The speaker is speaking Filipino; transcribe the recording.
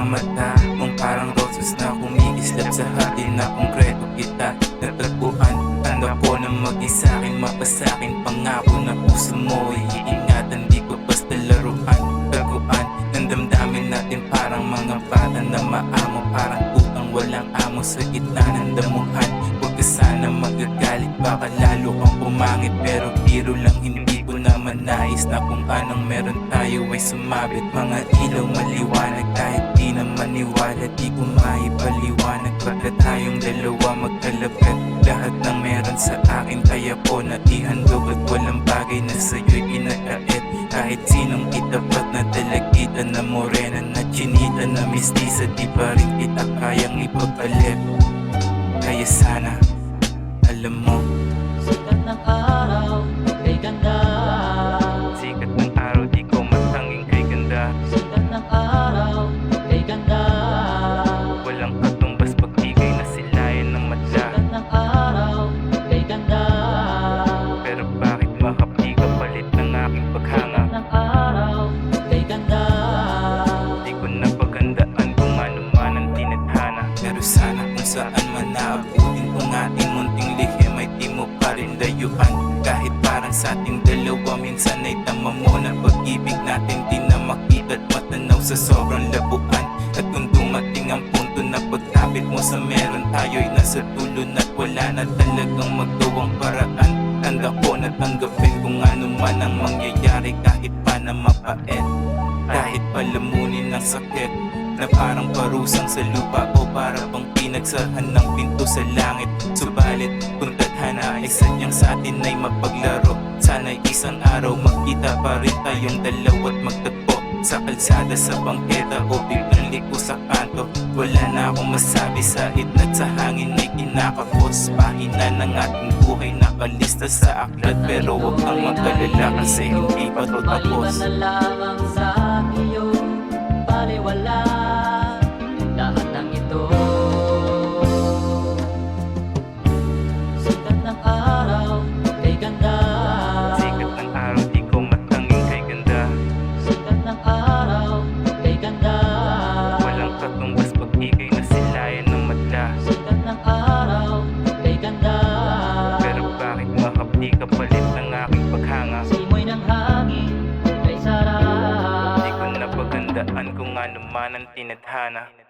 mga mata mong parang roses na kumiislap sa hati na konkreto kita. Natagpuan, tanda ko na mag-isa akin mapasakin Pangako na puso mo iingatan. Di ko basta laruan Taguan. Ng natin parang mga bata na maamo Parang utang walang amo. Sa gitna ng damuhan Huwag ka sana magagalit. Baka lalo kang pumangit Pero biro lang hindi ko naman nais na kung anong meron tayo ay sumabit. Mga ilaw maliw maniwala Di ko maipaliwanag Pagka tayong dalawa magkalapit? Lahat ng meron sa akin kaya ko na ihandog At walang bagay na sa'yo'y kinakait Kahit sinong itapat na dalagita na morena Na chinita na mistisa Di pa rin kita kayang ipagpalit Kaya sana alam mo Sikat ng araw, kay ganda saan man naabutin kung ating munting lihim ay di mo pa rin layuan. Kahit parang sa ating dalawa minsan ay tama mo na pag-ibig natin di na makita at matanaw sa sobrang labuan. At kung dumating ang punto na pagtapit mo sa meron tayo'y nasa dulo at wala na talagang magawang paraan. Tanda ko na tanggapin kung ano man ang mangyayari kahit pa na mapait. Kahit palamunin ng sakit Na parang parusang sa lupa O para bang pinagsahan ng pinto sa langit. Subalit kung tadhana ay sadyang sa atin ay mapaglaro Sana'y isang araw magkita pa rin tayong dalawa't magtagpo Sa kalsada sa bangketa o biglang liko sa kanto. Wala na akong masabi sa itnat sa hangin ay kinakapos. Pahina ng ating buhay nakalista sa aklat Pero huwag kang mag-alala kasi hindi pa to tapos. Paliban na lamang sa iyong baliwala ng araw, kay ganda. Walang katumbas pag-igay na silayan ng madla. Sikat ng araw, kay ganda. Pero bakit makapdi ka palit ng aking paghanga? Simoy ng hangin, kay sarap. Di ko napagandaan kung ano man ang tinadhana